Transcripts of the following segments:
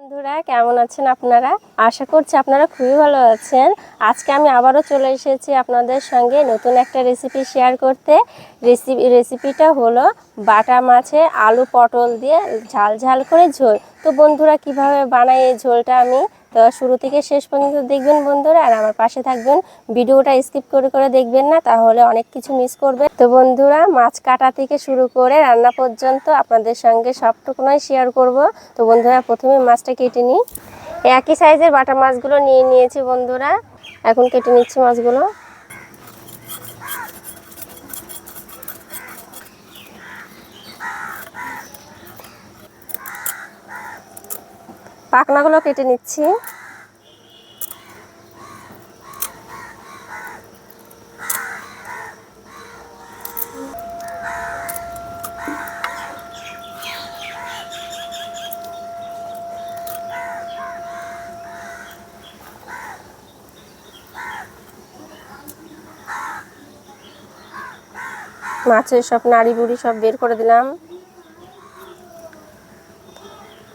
বন্ধুরা, কেমন আছেন আপনারা? আশা করছি আপনারা খুবই ভালো আছেন। আজকে আমি আবারও চলে এসেছি আপনাদের সঙ্গে নতুন একটা রেসিপি শেয়ার করতে। রেসিপি রেসিপিটা হলো বাটা মাছে আলু পটল দিয়ে ঝাল ঝাল করে ঝোল। তো বন্ধুরা, কীভাবে বানাই এই ঝোলটা আমি তো শুরু থেকে শেষ পর্যন্ত দেখবেন বন্ধুরা, আর আমার পাশে থাকবেন। ভিডিওটা স্কিপ করে করে দেখবেন না, তাহলে অনেক কিছু মিস করবে তো বন্ধুরা, মাছ কাটা থেকে শুরু করে রান্না পর্যন্ত আপনাদের সঙ্গে সবটুকুনাই শেয়ার করব। তো বন্ধুরা, প্রথমে মাছটা কেটে নিই। একই সাইজের বাটা মাছগুলো নিয়ে নিয়েছি বন্ধুরা। এখন কেটে নিচ্ছি মাছগুলো। পাখনাগুলো কেটে নিচ্ছি। মাছের সব নাড়ি বুড়ি সব বের করে দিলাম।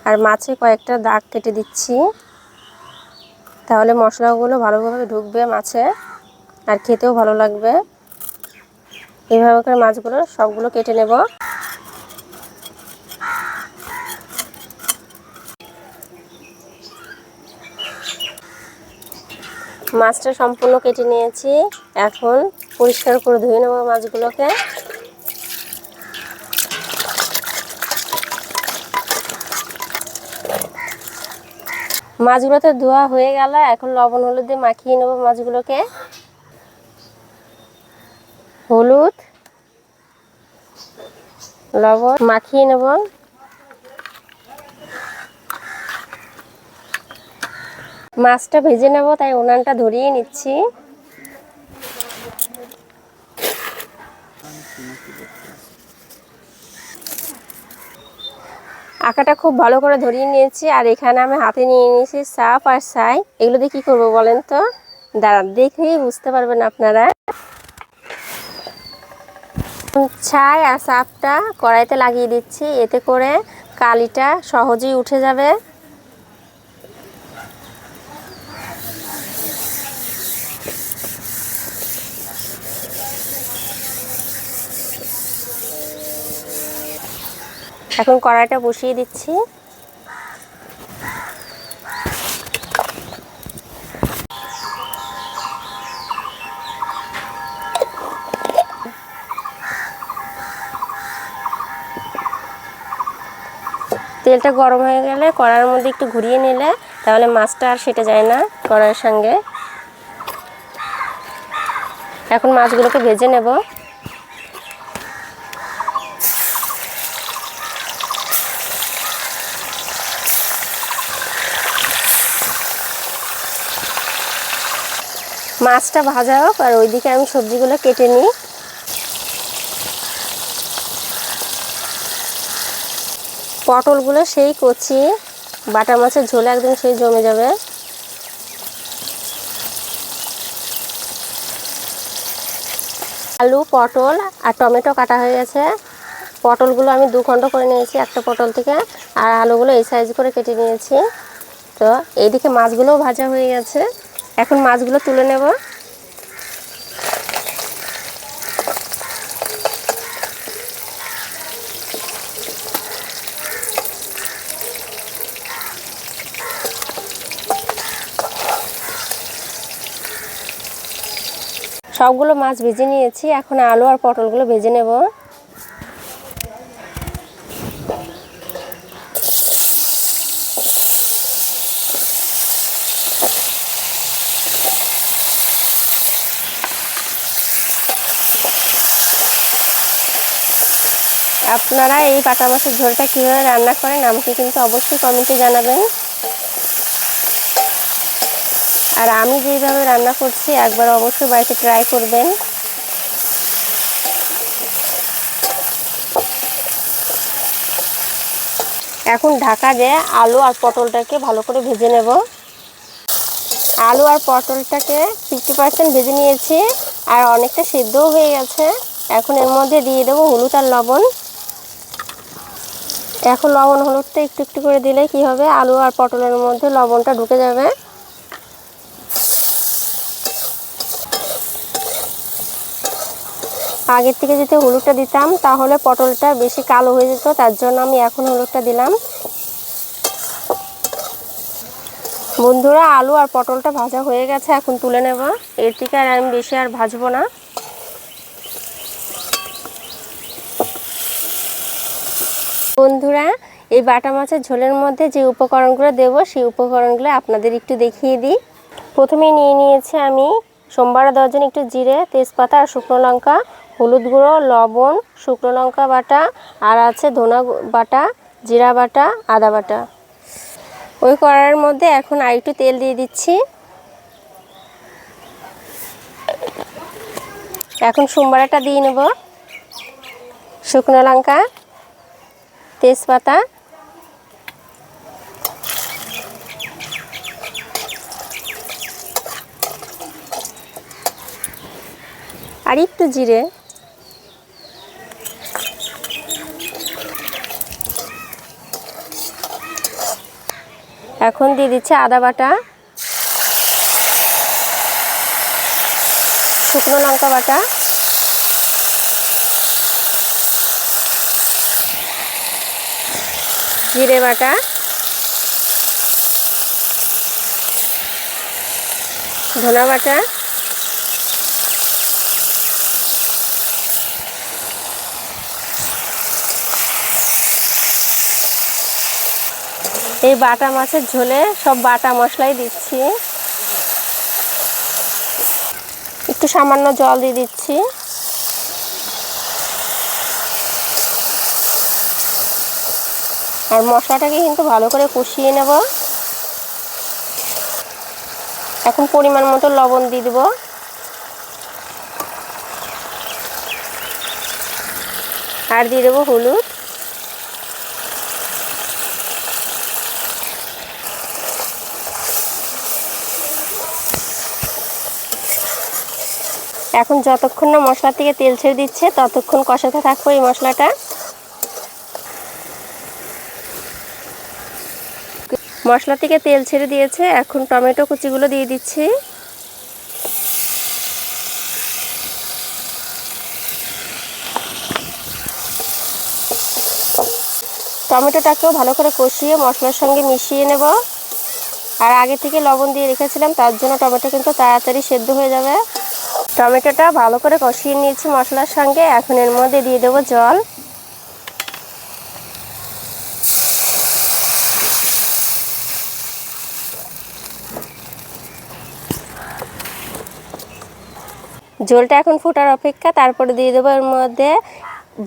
আর মাছে কয়েকটা দাগ কেটে দিচ্ছি। তাহলে মশলাগুলো ভালোভাবে ঢুকবে মাছে, আর খেতেও ভালো লাগবে। এইভাবে করে মাছগুলো সবগুলো কেটে নেব। মাছটা সম্পূর্ণ কেটে নিয়েছি। এখন পরিষ্কার করে ধুয়ে নেব মাছগুলোকে। মাছগুলো তো ধোয়া হয়ে গেল। এখন লবণ হলুদ দিয়ে মাখিয়ে নেব মাছগুলোকে। হলুদ, লবণ মাখিয়ে নেব। মাছটা ভেজে নেব, তাই উনানটা ধরিয়ে নিচ্ছি। আঁকাটা খুব ভালো করে ধরিয়ে নিয়েছি, আর এখানে আমি হাতে নিয়ে নিয়েছি সাপ আর সাই। এগুলো দিয়ে কী করব বলেন তো? দাঁড়া দেখেই বুঝতে পারবেন আপনারা। ছাই আর সাপটা কড়াইতে লাগিয়ে দিচ্ছি, এতে করে কালিটা সহজেই উঠে যাবে। এখন কড়াইটা বসিয়ে দিচ্ছি। তেলটা গরম হয়ে গেলে কড়াইয়ের মধ্যে একটু ঘুরিয়ে নিলে তাহলে মাছটা আর সেটে যায় না কড়াইয়ের সঙ্গে। এখন মাছগুলোকে ভেজে নেব। মাছটা ভাজা হোক, আর ওইদিকে আমি সবজিগুলো কেটে নিই। পটলগুলো সেই কচি বাটা মাছের ঝোলে একদম সেই জমে যাবে। আলু, পটল আর টমেটো কাটা হয়ে গেছে। পটলগুলো আমি দু খণ্ড করে নিয়েছি একটা পটল থেকে, আর আলুগুলো এই সাইজ করে কেটে নিয়েছি। তো এইদিকে মাছগুলোও ভাজা হয়ে গেছে। এখন মাছগুলো তুলে নেব। সবগুলো মাছ ভেজে নিয়েছি। এখন আলু আর পটলগুলো ভেজে নেব। আপনারা এই বাটা মাছের ঝোলটা কীভাবে রান্না করেন, আমাকে কিন্তু অবশ্যই কমেন্টে জানাবেন। আর আমি যেইভাবে রান্না করছি, একবার অবশ্যই বাড়িতে ট্রাই করবেন। এখন ঢাকা দিয়ে আলু আর পটলটাকে ভালো করে ভেজে নেব। আলু আর পটলটাকে ফিফটি পার্সেন্ট ভেজে নিয়েছি, আর অনেকটা সিদ্ধও হয়ে গেছে। এখন এর মধ্যে দিয়ে দেবো হলুদ আর লবণ। এখন লবণ হলুদটা একটু একটু করে দিলে কি হবে? আলু আর পটলের মধ্যে লবণটা ঢুকে যাবে। আগের থেকে যদি হলুদটা দিতাম, তাহলে পটলটা বেশি কালো হয়ে যেত, তার জন্য আমি এখন হলুদটা দিলাম। বন্ধুরা, আলু আর পটলটা ভাজা হয়ে গেছে, এখন তুলে নেব। এর থেকে আর আমি বেশি আর ভাজবো না। বন্ধুরা, এই বাটা মাছের ঝোলের মধ্যে যে উপকরণগুলো দেবো, সেই উপকরণগুলো আপনাদের একটু দেখিয়ে দিই। প্রথমে নিয়ে নিয়েছি আমি সোমবার দর্জন একটু জিরে, তেজপাতা আর শুকনো লঙ্কা, হলুদ গুঁড়ো, লবণ, শুকনো লঙ্কা বাটা, আর আছে ধনা বাটা, জিরা বাটা, আদা বাটা। ওই কড়ার মধ্যে এখন আর একটু তেল দিয়ে দিচ্ছি। এখন সোমবারটা দিয়ে নেব। শুকনো লঙ্কা তেজপাতা। আর একটু জিরে। এখন দিয়ে দিচ্ছে আদা বাটা। শুকনো লঙ্কা বাটা। জিরে বাটা। ধনা বাটা। এই বাটা মাছের ঝোলে সব বাটা মশলাই দিচ্ছি। একটু সামান্য জল দিয়ে দিচ্ছি। আর মশলাটাকে কিন্তু ভালো করে কষিয়ে নেব। এখন পরিমাণ মতো লবণ দিয়ে দেবো। আর দিয়ে দেবো হলুদ। এখন যতক্ষণ না মশলা থেকে তেল ছেড়ে দিচ্ছে, ততক্ষণ কষাতে থাকব এই মশলাটা। মশলা থেকে তেল ছেড়ে দিয়েছে। এখন টমেটো কুচিগুলো দিয়ে দিচ্ছি। টমেটোটাকেও ভালো করে কষিয়ে মশলার সঙ্গে মিশিয়ে নেব। আর আগে থেকে লবণ দিয়ে রেখেছিলাম, তার জন্য টমেটো কিন্তু তাড়াতাড়ি সেদ্ধ হয়ে যাবে। টমেটোটা ভালো করে কষিয়ে নিয়েছি মশলার সঙ্গে। এখন এর মধ্যে দিয়ে দেবো জল। ঝোলটা এখন ফোটার অপেক্ষা, তারপরে দিয়ে দেবো এর মধ্যে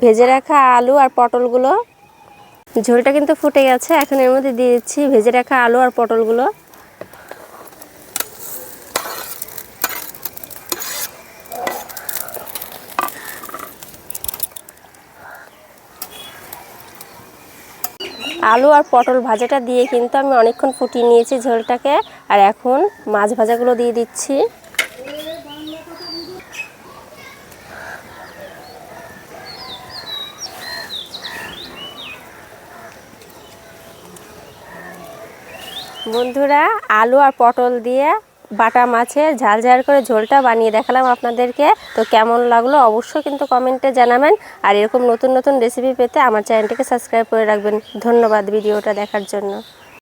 ভেজে রাখা আলু আর পটলগুলো। ঝোলটা কিন্তু ফুটে গেছে, এখন এর মধ্যে দিয়ে দিচ্ছি ভেজে রাখা আলু আর পটলগুলো। আলু আর পটল ভাজাটা দিয়ে কিন্তু আমি অনেকক্ষণ ফুটিয়ে নিয়েছি ঝোলটাকে, আর এখন মাছ ভাজাগুলো দিয়ে দিচ্ছি। বন্ধুরা, আলু আর পটল দিয়ে বাটা মাছের ঝাল ঝাল করে ঝোলটা বানিয়ে দেখালাম আপনাদেরকে। তো কেমন লাগল অবশ্যই কিন্তু কমেন্টে জানাবেন। আর এরকম নতুন নতুন রেসিপি পেতে আমার চ্যানেলটিকে সাবস্ক্রাইব করে রাখবেন। ধন্যবাদ ভিডিওটা দেখার জন্য।